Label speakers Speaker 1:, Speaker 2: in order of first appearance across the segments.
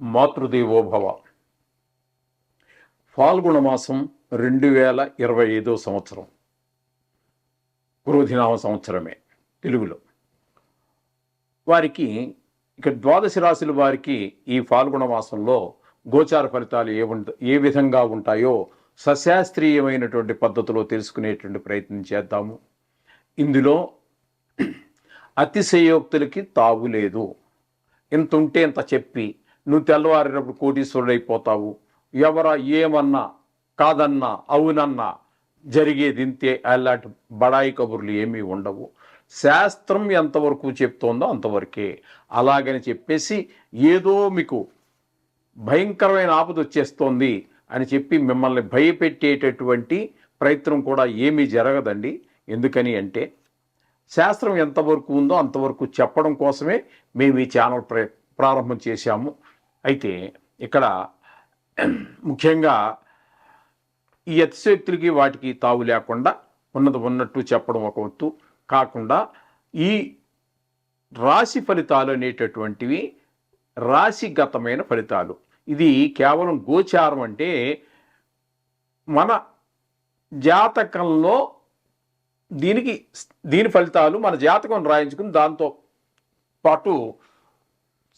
Speaker 1: మాతృదేవోభవ ఫాల్గుణ మాసం రెండు వేల ఇరవై ఐదో సంవత్సరం. క్రోధినామ సంవత్సరమే తెలుగులో. వారికి ఇక ద్వాదశ రాశుల వారికి ఈ ఫాల్గుణ మాసంలో గోచార ఫలితాలు ఏ ఏ విధంగా ఉంటాయో సశాస్త్రీయమైనటువంటి పద్ధతిలో తెలుసుకునేటువంటి ప్రయత్నం చేద్దాము. ఇందులో అతిశయోక్తులకి తావు లేదు. ఇంత ఉంటే ఇంత చెప్పి నువ్వు తెల్లవారినప్పుడు కోటీశ్వరుడైపోతావు. ఎవరా ఏమన్నా కాదన్నా అవునన్నా జరిగేది ఇంతే. అలాంటి బడాయి కబుర్లు ఏమీ ఉండవు. శాస్త్రం ఎంతవరకు చెప్తోందో అంతవరకే. అలాగని చెప్పేసి ఏదో మీకు భయంకరమైన ఆపద వచ్చేస్తోంది అని చెప్పి మిమ్మల్ని భయపెట్టేటటువంటి ప్రయత్నం కూడా ఏమీ జరగదండి. ఎందుకని అంటే శాస్త్రం ఎంతవరకు ఉందో అంతవరకు చెప్పడం కోసమే మేము ఈ ఛానల్ ప్రారంభం చేశాము. అయితే ఇక్కడ ముఖ్యంగా ఈ అతిశక్తులకి వాటికి తావు లేకుండా ఉన్నది ఉన్నట్టు చెప్పడం ఒక వంతు కాకుండా ఈ రాశి ఫలితాలు అనేటటువంటివి రాశిగతమైన ఫలితాలు. ఇది కేవలం గోచారం అంటే మన జాతకంలో దీనికి దీని ఫలితాలు మన జాతకం రాయించుకుని దాంతో పాటు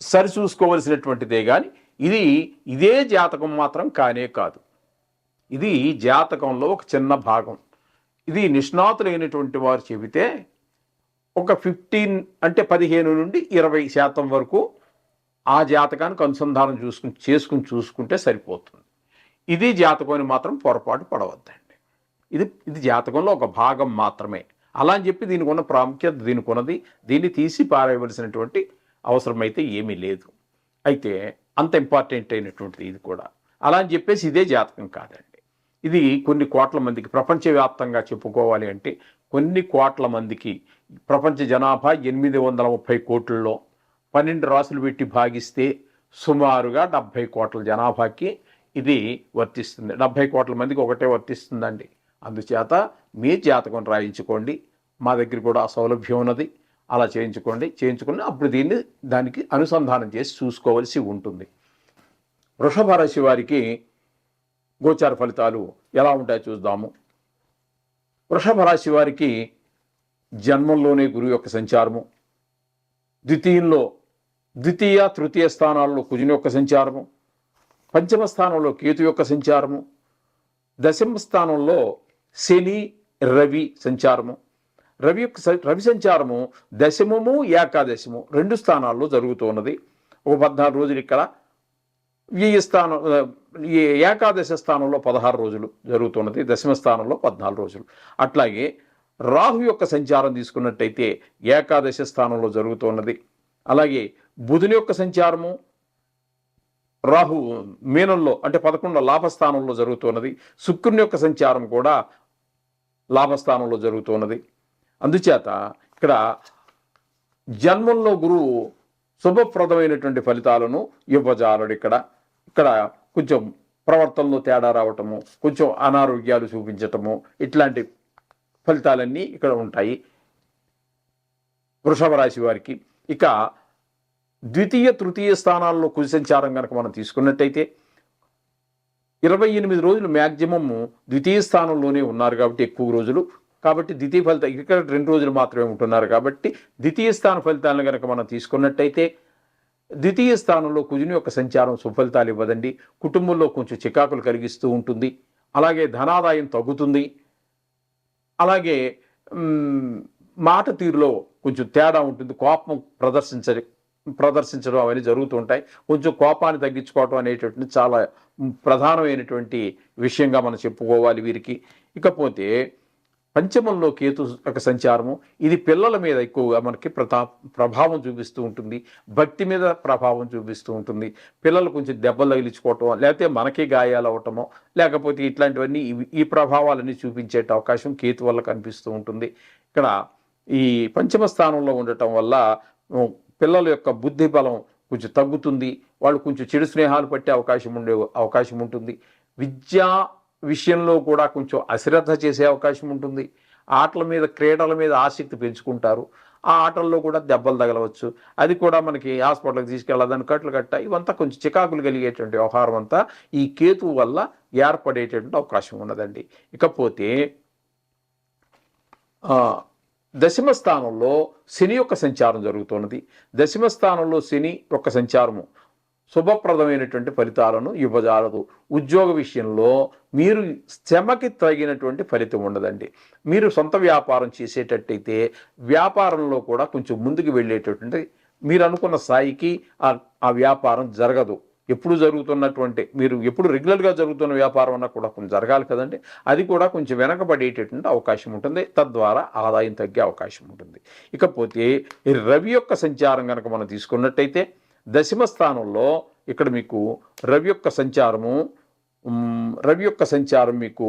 Speaker 1: సరిచూసుకోవలసినటువంటిదే కానీ ఇది ఇదే జాతకం మాత్రం కానే కాదు. ఇది జాతకంలో ఒక చిన్న భాగం. ఇది నిష్ణాతులైనటువంటి వారు చెబితే ఒక ఫిఫ్టీన్ అంటే పదిహేను నుండి ఇరవై శాతం వరకు ఆ జాతకానికి అనుసంధానం చూసుకుని చేసుకుని చూసుకుంటే సరిపోతుంది. ఇది జాతకం మాత్రం పొరపాటు పడవద్దండి. ఇది ఇది జాతకంలో ఒక భాగం మాత్రమే. అలా అని చెప్పి దీనికి ఉన్న ప్రాముఖ్యత దీనికి ఉన్నది దీన్ని తీసి పారేయవలసినటువంటి అవసరమైతే ఏమీ లేదు. అయితే అంత ఇంపార్టెంట్ అయినటువంటిది ఇది కూడా. అలా అని చెప్పేసి ఇదే జాతకం కాదండి. ఇది కొన్ని కోట్ల మందికి ప్రపంచవ్యాప్తంగా చెప్పుకోవాలి అంటే కొన్ని కోట్ల మందికి ప్రపంచ జనాభా ఎనిమిది వందల ముప్పై కోట్లలో పన్నెండు రాసులు పెట్టి భాగిస్తే సుమారుగా డెబ్భై కోట్ల జనాభాకి ఇది వర్తిస్తుంది. డెబ్భై కోట్ల మందికి ఒకటే వర్తిస్తుందండి. అందుచేత మీ జాతకం రాయించుకోండి. మా దగ్గర కూడా సౌలభ్యం ఉన్నది. అలా చేయించుకోండి చేయించుకుని అప్పుడు దీన్ని దానికి అనుసంధానం చేసి చూసుకోవలసి ఉంటుంది. వృషభ రాశి వారికి గోచార ఫలితాలు ఎలా ఉంటాయో చూద్దాము. వృషభ రాశి వారికి జన్మంలోనే గురువు యొక్క సంచారము ద్వితీయంలో ద్వితీయ తృతీయ స్థానాల్లో కుజుని యొక్క సంచారము పంచమ స్థానంలో కేతు యొక్క సంచారము దశమ స్థానంలో శని రవి సంచారము రవి యొక్క రవి సంచారము దశమము ఏకాదశము రెండు స్థానాల్లో జరుగుతున్నది. ఒక పద్నాలుగు రోజులు ఇక్కడ. ఈ స్థానం ఈ ఏకాదశ స్థానంలో పదహారు రోజులు జరుగుతున్నది. దశమ స్థానంలో పద్నాలుగు రోజులు. అట్లాగే రాహు యొక్క సంచారం తీసుకున్నట్టయితే ఏకాదశ స్థానంలో జరుగుతున్నది. అలాగే బుధుని యొక్క సంచారము రాహు మీనంలో అంటే పదకొండు లాభస్థానంలో జరుగుతున్నది. శుక్రుని యొక్క సంచారం కూడా లాభస్థానంలో జరుగుతున్నది. అందుచేత ఇక్కడ జన్మంలో గురువు శుభప్రదమైనటువంటి ఫలితాలను ఇవ్వజాలడు ఇక్కడ. ఇక్కడ కొంచెం ప్రవర్తనలో తేడా రావటము కొంచెం అనారోగ్యాలు చూపించటము ఇట్లాంటి ఫలితాలన్నీ ఇక్కడ ఉంటాయి వృషభ రాశి వారికి. ఇక ద్వితీయ తృతీయ స్థానాల్లో కుజ సంచారం కనుక మనం తీసుకున్నట్టయితే ఇరవై ఎనిమిది రోజులు మ్యాక్సిమమ్ ద్వితీయ స్థానంలోనే ఉన్నారు కాబట్టి ఎక్కువ రోజులు. కాబట్టి ద్వితీయ ఫలితం ఇక్కడ రెండు రోజులు మాత్రమే ఉంటున్నారు కాబట్టి ద్వితీయ స్థాన ఫలితాలను కనుక మనం తీసుకున్నట్టయితే ద్వితీయ స్థానంలో కుజుని యొక్క సంచారం సుఫలితాలు ఇవ్వదండి. కుటుంబంలో కొంచెం చికాకులు కలిగిస్తూ ఉంటుంది. అలాగే ధనాదాయం తగ్గుతుంది. అలాగే మాట తీరులో కొంచెం తేడా ఉంటుంది. కోపం ప్రదర్శించ ప్రదర్శించడం అవన్నీ జరుగుతూ ఉంటాయి. కొంచెం కోపాన్ని తగ్గించుకోవటం అనేటటువంటి చాలా ప్రధానమైనటువంటి విషయంగా మనం చెప్పుకోవాలి వీరికి. ఇకపోతే పంచమంలో కేతు యొక్క సంచారము. ఇది పిల్లల మీద ఎక్కువగా మనకి ప్రతా ప్రభావం చూపిస్తూ ఉంటుంది. భక్తి మీద ప్రభావం చూపిస్తూ ఉంటుంది. పిల్లలు కొంచెం దెబ్బలు తగిలించుకోవటం లేకపోతే మనకే గాయాలు అవటమో లేకపోతే ఇట్లాంటివన్నీ ఈ ప్రభావాలన్నీ చూపించే అవకాశం కేతు వల్ల కనిపిస్తూ ఉంటుంది. ఇక్కడ ఈ పంచమ స్థానంలో ఉండటం వల్ల పిల్లల యొక్క బుద్ధి బలం కొంచెం తగ్గుతుంది. వాళ్ళు కొంచెం చెడు స్నేహాలు పట్టే అవకాశం ఉండే అవకాశం ఉంటుంది. విద్యా విషయంలో కూడా కొంచెం అశ్రద్ధ చేసే అవకాశం ఉంటుంది. ఆటల మీద క్రీడల మీద ఆసక్తి పెంచుకుంటారు. ఆ ఆటల్లో కూడా దెబ్బలు తగలవచ్చు. అది కూడా మనకి హాస్పిటల్కి తీసుకెళ్ళదని కట్లు కట్ట ఇవంతా కొంచెం చికాకులు కలిగేటువంటి వ్యవహారం అంతా ఈ కేతువు వల్ల ఏర్పడేటటువంటి అవకాశం ఉన్నదండి. ఇకపోతే దశమ స్థానంలో శని యొక్క సంచారం జరుగుతున్నది. దశమ స్థానంలో శని యొక్క సంచారము శుభప్రదమైనటువంటి ఫలితాలను ఇవ్వజాలదు. ఉద్యోగ విషయంలో మీరు శ్రమకి తగినటువంటి ఫలితం ఉండదండి. మీరు సొంత వ్యాపారం చేసేటట్టయితే వ్యాపారంలో కూడా కొంచెం ముందుకు వెళ్ళేటటువంటి మీరు అనుకున్న స్థాయికి ఆ వ్యాపారం జరగదు. ఎప్పుడు జరుగుతున్నటువంటి మీరు ఎప్పుడు రెగ్యులర్గా జరుగుతున్న వ్యాపారం అన్నా కూడా కొంచెం జరగాలి కదండి. అది కూడా కొంచెం వెనకబడేటటువంటి అవకాశం ఉంటుంది. తద్వారా ఆదాయం తగ్గే అవకాశం ఉంటుంది. ఇకపోతే రవి యొక్క సంచారం కనుక మనం తీసుకున్నట్టయితే దశమ స్థానంలో ఇక్కడ మీకు రవి యొక్క సంచారము రవి యొక్క సంచారం మీకు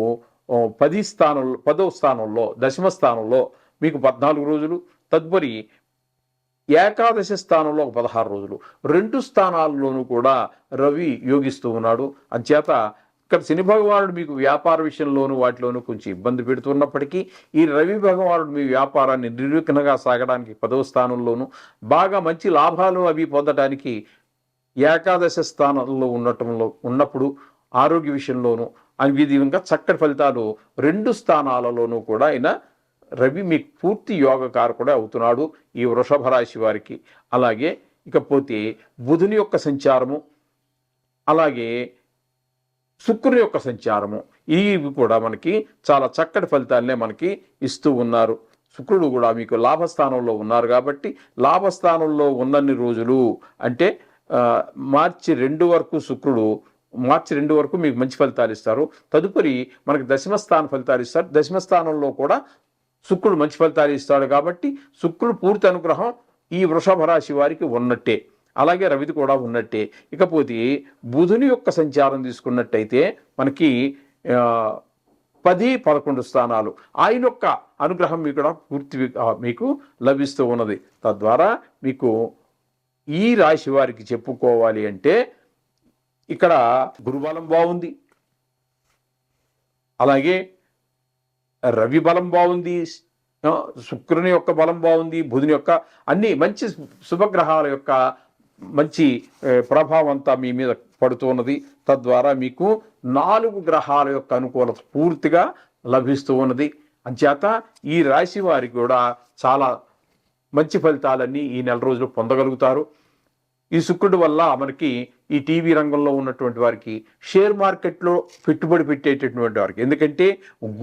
Speaker 1: పది స్థానంలో పదో స్థానంలో దశమ స్థానంలో మీకు పద్నాలుగు రోజులు తదుపరి ఏకాదశి స్థానంలో ఒక పదహారు రోజులు. రెండు స్థానాల్లోనూ కూడా రవి యోగిస్తూ ఉన్నాడు. అంచేత ఇక్కడ శని భగవానుడు మీకు వ్యాపార విషయంలోనూ వాటిలోనూ కొంచెం ఇబ్బంది పెడుతున్నప్పటికీ ఈ రవి భగవానుడు మీ వ్యాపారాన్ని నిర్విఘ్నంగా సాగడానికి పదవ స్థానంలోనూ బాగా మంచి లాభాలు అవి పొందడానికి ఏకాదశ స్థానంలో ఉండటంలో ఉన్నప్పుడు ఆరోగ్య విషయంలోనూ విధంగా చక్కటి ఫలితాలు రెండు స్థానాలలోనూ కూడా ఆయన రవి మీకు పూర్తి యోగకారకుడే అవుతున్నాడు ఈ వృషభ రాశి వారికి. అలాగే ఇకపోతే బుధుని యొక్క సంచారము అలాగే శుక్రుని యొక్క సంచారము. ఇవి కూడా మనకి చాలా చక్కటి ఫలితాలనే మనకి ఇస్తూ ఉన్నారు. శుక్రుడు కూడా మీకు లాభస్థానంలో ఉన్నారు కాబట్టి లాభస్థానంలో ఉన్నన్ని రోజులు అంటే మార్చి రెండు వరకు శుక్రుడు మార్చి రెండు వరకు మీకు మంచి ఫలితాలు ఇస్తారు. తదుపరి మనకి దశమస్థాన ఫలితాలు ఇస్తారు. దశమ స్థానంలో కూడా శుక్రుడు మంచి ఫలితాలు ఇస్తాడు కాబట్టి శుక్రుడు పూర్తి అనుగ్రహం ఈ వృషభ రాశి వారికి ఉన్నట్టే. అలాగే రవిది కూడా ఉన్నట్టే. ఇకపోతే బుధుని యొక్క సంచారం తీసుకున్నట్టయితే మనకి పది పదకొండు స్థానాలు. ఆయన యొక్క అనుగ్రహం మీకు కూడా పూర్తి మీకు లభిస్తూ ఉన్నది. తద్వారా మీకు ఈ రాశి వారికి చెప్పుకోవాలి అంటే ఇక్కడ గురుబలం బాగుంది. అలాగే రవి బలం బాగుంది. శుక్రుని యొక్క బలం బాగుంది. బుధుని యొక్క అన్ని మంచి శుభగ్రహాల యొక్క మంచి ప్రభావం అంతా మీ మీద పడుతున్నది తద్వారా మీకు నాలుగు గ్రహాల యొక్క అనుకూలత పూర్తిగా లభిస్తూ ఉన్నది. అంచేత ఈ రాశి వారికి కూడా చాలా మంచి ఫలితాలన్నీ ఈ నెల రోజులు పొందగలుగుతారు. ఈ శుక్రుడి వల్ల మనకి ఈ టీవీ రంగంలో ఉన్నటువంటి వారికి షేర్ మార్కెట్లో పెట్టుబడి పెట్టేటటువంటి వారికి ఎందుకంటే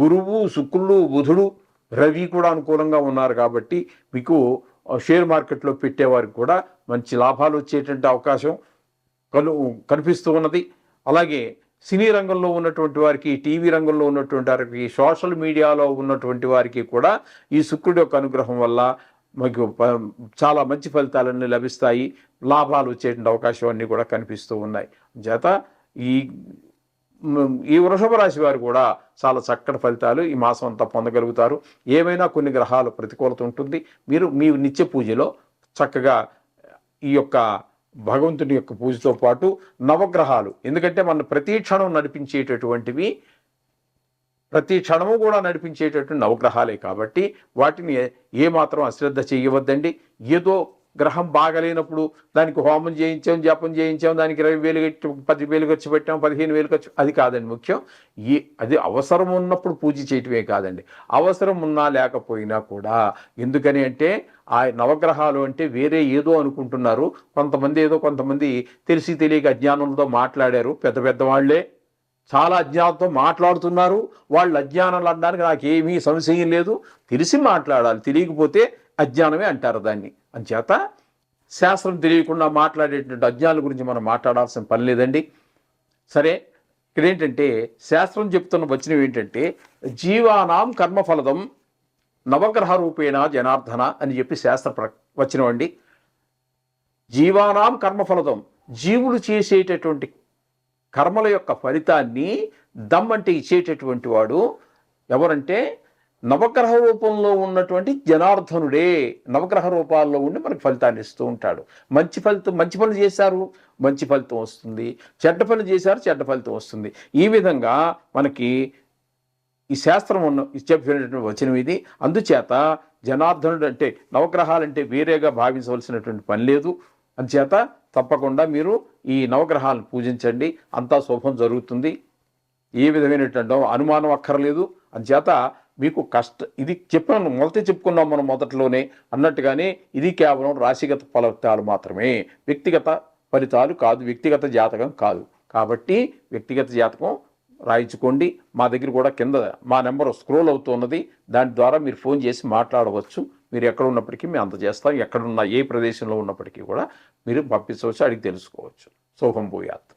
Speaker 1: గురువు శుక్రుడు బుధుడు రవి కూడా అనుకూలంగా ఉన్నారు కాబట్టి మీకు షేర్ మార్కెట్లో పెట్టేవారికి కూడా మంచి లాభాలు వచ్చేటువంటి అవకాశం కలు కనిపిస్తూ ఉన్నది. అలాగే సినీ రంగంలో ఉన్నటువంటి వారికి టీవీ రంగంలో ఉన్నటువంటి వారికి సోషల్ మీడియాలో ఉన్నటువంటి వారికి కూడా ఈ శుక్రుడి యొక్క అనుగ్రహం వల్ల మీకు ప- చాలా మంచి ఫలితాలన్నీ లభిస్తాయి. లాభాలు వచ్చేటువంటి అవకాశం అన్నీ కూడా కనిపిస్తూ ఉన్నాయి. చేత ఈ ఈ వృషభ రాశి వారు కూడా చాలా చక్కటి ఫలితాలు ఈ మాసం అంతా పొందగలుగుతారు. ఏమైనా కొన్ని గ్రహాలు ప్రతికూలత ఉంటుంది. మీరు మీ నిత్య పూజలో చక్కగా ఈ యొక్క భగవంతుని యొక్క పూజతో పాటు నవగ్రహాలు ఎందుకంటే మన ప్రతి క్షణం నడిపించేటటువంటివి ప్రతి క్షణము కూడా నడిపించేటటువంటి నవగ్రహాలే కాబట్టి వాటిని ఏమాత్రం అశ్రద్ధ చేయవద్దండి. ఏదో గ్రహం బాగలేనప్పుడు దానికి హోమం చేయించాం జపం చేయించాం దానికి ఇరవై వేలు ఖర్చు పది వేలు ఖర్చు పెట్టాం పదిహేను వేలు ఖర్చు అది కాదండి ముఖ్యం. ఏ అది అవసరం ఉన్నప్పుడు పూజ చేయటమే కాదండి. అవసరం ఉన్నా లేకపోయినా కూడా ఎందుకని అంటే ఆ నవగ్రహాలు అంటే వేరే ఏదో అనుకుంటున్నారు. కొంతమంది ఏదో కొంతమంది తెలిసి తెలియక అజ్ఞానంతో మాట్లాడారు. పెద్ద పెద్ద వాళ్ళే చాలా అజ్ఞానంతో మాట్లాడుతున్నారు. వాళ్ళు అజ్ఞానాలు అనడానికి నాకేమీ సంశయం లేదు. తెలిసి మాట్లాడాలి. తెలియకపోతే అజ్ఞానమే అంటారు దాన్ని. అంచేత శాస్త్రం తెలియకుండా మాట్లాడేటువంటి అజ్ఞానుల గురించి మనం మాట్లాడాల్సిన పని లేదండి. సరే ఇక్కడేంటంటే శాస్త్రం చెప్తున్న వచనం ఏంటంటే జీవానాం కర్మఫలదం నవగ్రహ రూపేణ జనార్దన అని చెప్పి శాస్త్ర ప్ర వచనం అండి. జీవానాం కర్మఫలదం జీవులు చేసేటటువంటి కర్మల యొక్క ఫలితాన్ని దమ్ అంటే ఇచ్చేటటువంటి వాడు ఎవరంటే నవగ్రహ రూపంలో ఉన్నటువంటి జనార్దనుడే నవగ్రహ రూపాల్లో ఉండి మనకి ఫలితాన్ని ఇస్తూ ఉంటాడు. మంచి ఫలితం మంచి పనులు చేశారు మంచి ఫలితం వస్తుంది. చెడ్డ పనులు చేశారు చెడ్డ ఫలితం వస్తుంది. ఈ విధంగా మనకి ఈ శాస్త్రం ఉన్న చెప్పినటువంటి వచనం ఇది. అందుచేత జనార్దనుడు అంటే నవగ్రహాలంటే వేరేగా భావించవలసినటువంటి పని లేదు. అందుచేత తప్పకుండా మీరు ఈ నవగ్రహాలను పూజించండి. అంతా శుభం జరుగుతుంది. ఏ విధమైనటువంటి అనుమానం అక్కర్లేదు. అందుచేత మీకు కష్ట ఇది చెప్పాను మొదట చెప్పుకున్నాం మనం మొదట్లోనే అన్నట్టుగానే ఇది కేవలం రాశిగత ఫలితాలు మాత్రమే. వ్యక్తిగత ఫలితాలు కాదు వ్యక్తిగత జాతకం కాదు. కాబట్టి వ్యక్తిగత జాతకం రాయించుకోండి. మా దగ్గర కూడా కింద మా నెంబర్ స్క్రోల్ అవుతున్నది. దాని ద్వారా మీరు ఫోన్ చేసి మాట్లాడవచ్చు. మీరు ఎక్కడ ఉన్నప్పటికీ మేము అందజేస్తాం. ఎక్కడున్న ఏ ప్రదేశంలో ఉన్నప్పటికీ కూడా మీరు పంపించవచ్చు అడిగి తెలుసుకోవచ్చు. శుభం భూయాత్.